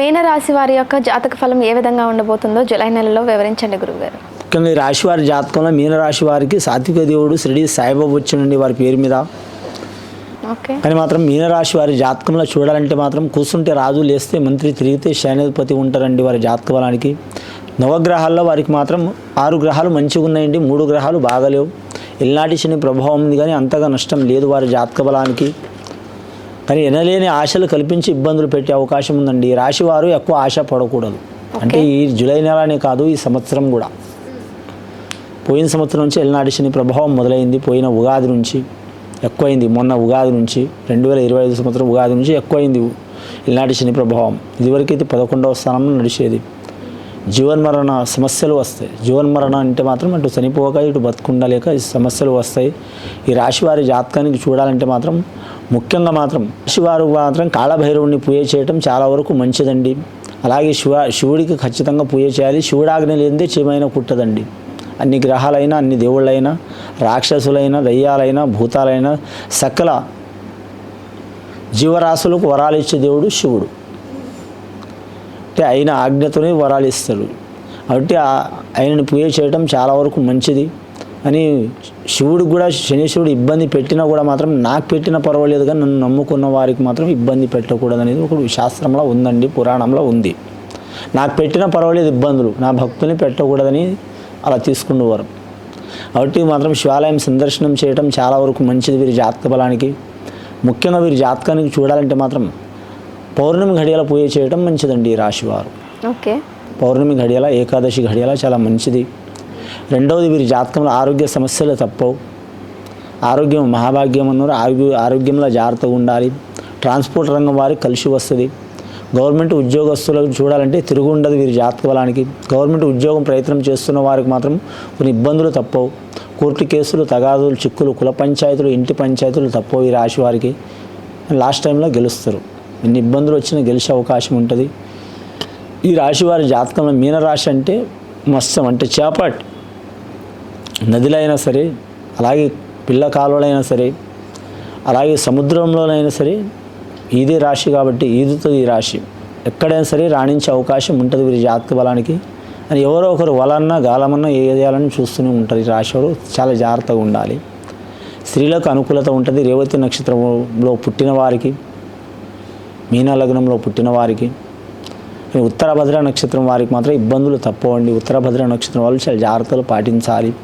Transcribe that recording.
మీనరాశి వారి యొక్క జాతక ఫలం ఏ విధంగా ఉండబోతుందో జూలై నెలలో వివరించండి గురువుగారు. ముఖ్యంగా ఈ రాశి వారి జాతకంలో మీనరాశి వారికి సాత్విక దేవుడు శ్రీడి సాయిబాబు వచ్చినండి వారి పేరు మీద. కానీ మాత్రం మీనరాశి వారి జాతకంలో చూడాలంటే మాత్రం కూర్చుంటే రాజు లేస్తే మంత్రి తిరిగితే శనేధిపతి ఉంటారండి వారి జాతక బలానికి నవగ్రహాల్లో వారికి మాత్రం ఆరు గ్రహాలు మంచిగా ఉన్నాయండి మూడు గ్రహాలు బాగలేవు. ఎల్నాటి శని ప్రభావం ఉంది కానీ అంతగా నష్టం లేదు వారి జాతక బలానికి కానీ ఎనలేని ఆశలు కల్పించి ఇబ్బందులు పెట్టే అవకాశం ఉందండి. ఈ రాశి వారు ఎక్కువ ఆశ పడకూడదు అంటే ఈ జూలై నెలనే కాదు ఈ సంవత్సరం కూడా. పోయిన సంవత్సరం నుంచి ఎల్నాటి శని ప్రభావం మొదలైంది. పోయిన ఉగాది నుంచి ఎక్కువైంది. మొన్న ఉగాది నుంచి రెండు వేల ఇరవై ఐదు సంవత్సరం ఉగాది నుంచి ఎక్కువైంది. ఎల్నాటి శని ప్రభావం. ఇదివరకైతే పదకొండవ స్థానంలో నడిచేది. జీవన్మరణ సమస్యలు వస్తాయి. జీవన్మరణ అంటే మాత్రం అటు చనిపోక ఇటు బతుకుండలేక ఈ సమస్యలు వస్తాయి. ఈ రాశి వారి జాతకానికి చూడాలంటే మాత్రం ముఖ్యంగా మాత్రం రాశివారు మాత్రం కాళభైరవుని పూజ చేయటం చాలా వరకు మంచిదండి. అలాగే శివ శివుడికి ఖచ్చితంగా పూజ చేయాలి. శివుడాజ్ఞ లేనిదే చీమైన కుట్టదండి. అన్ని గ్రహాలైనా అన్ని దేవుళ్ళైనా రాక్షసులైనా దయ్యాలైనా భూతాలైనా సకల జీవరాశులకు వరాలు ఇచ్చే దేవుడు శివుడు. కాబట్టి ఆయన ఆజ్ఞతోనే వరాలు ఇస్తాడు. కాబట్టి ఆయనను పూజ చేయడం చాలా వరకు మంచిది. అని శివుడు కూడా శనీశ్వరుడు ఇబ్బంది పెట్టినా కూడా మాత్రం నాకు పెట్టినా పర్వాలేదు కానీ నన్ను నమ్ముకున్న వారికి మాత్రం ఇబ్బంది పెట్టకూడదు అనేది ఒక శాస్త్రంలో ఉందండి పురాణంలో ఉంది. నాకు పెట్టినా పర్వాలేదు ఇబ్బందులు నా భక్తుల్ని పెట్టకూడదని అలా తీసుకునేవారు. కాబట్టి మాత్రం శివాలయం సందర్శనం చేయడం చాలా వరకు మంచిది వీరి జాతక బలానికి. ముఖ్యంగా వీరి జాతకానికి చూడాలంటే మాత్రం పౌర్ణమి ఘడియల పూజ చేయడం మంచిదండి ఈ రాశివారు. ఓకే. పౌర్ణమి ఘడియల ఏకాదశి ఘడియల చాలా మంచిది. రెండవది వీరి జాతకంలో ఆరోగ్య సమస్యలు తప్పవు. ఆరోగ్యం మహాభాగ్యం అన్నారు ఆరోగ్య ఆరోగ్యంలో జాగ్రత్తగా ఉండాలి. ట్రాన్స్పోర్ట్ రంగం వారికి కలిసి వస్తుంది. గవర్నమెంట్ ఉద్యోగస్తులకు చూడాలంటే తిరుగు ఉండదు వీరి జాతక బలానికి గవర్నమెంట్ ఉద్యోగం ప్రయత్నం చేస్తున్న వారికి మాత్రం కొన్ని ఇబ్బందులు తప్పవు. కోర్టు కేసులు తగాదులు చిక్కులు కుల పంచాయతీలు ఇంటి పంచాయతీలు తప్పవు ఈ రాశి వారికి. లాస్ట్ టైంలో గెలుస్తారు. ఎన్ని ఇబ్బందులు వచ్చినా గెలిచే అవకాశం ఉంటుంది. ఈ రాశి వారి జాతకంలో మీనరాశి అంటే మత్స్యం అంటే చేపట్. నదిలైనా సరే అలాగే పిల్ల కాలువలైనా సరే అలాగే సముద్రంలోనైనా సరే ఇదే రాశి కాబట్టి ఈదుతుంది ఈ రాశి. ఎక్కడైనా సరే రాణించే అవకాశం ఉంటుంది వీరి జాతక బలానికి. అని ఎవరో ఒకరు వలన్నా గాలమన్నా ఏదేయాలని చూస్తూనే ఉంటారు ఈ రాశి వారు. చాలా జాగ్రత్తగా ఉండాలి. స్త్రీలకు అనుకూలత ఉంటుంది. రేవతి నక్షత్రంలో పుట్టిన వారికి మీన లగ్నంలో పుట్టిన వారికి ఉత్తర భద్ర నక్షత్రం వారికి మాత్రం ఇబ్బందులు తప్పవండి. ఉత్తర భద్ర నక్షత్రం వాళ్ళు చాలా జాగ్రత్తలు పాటించాలి.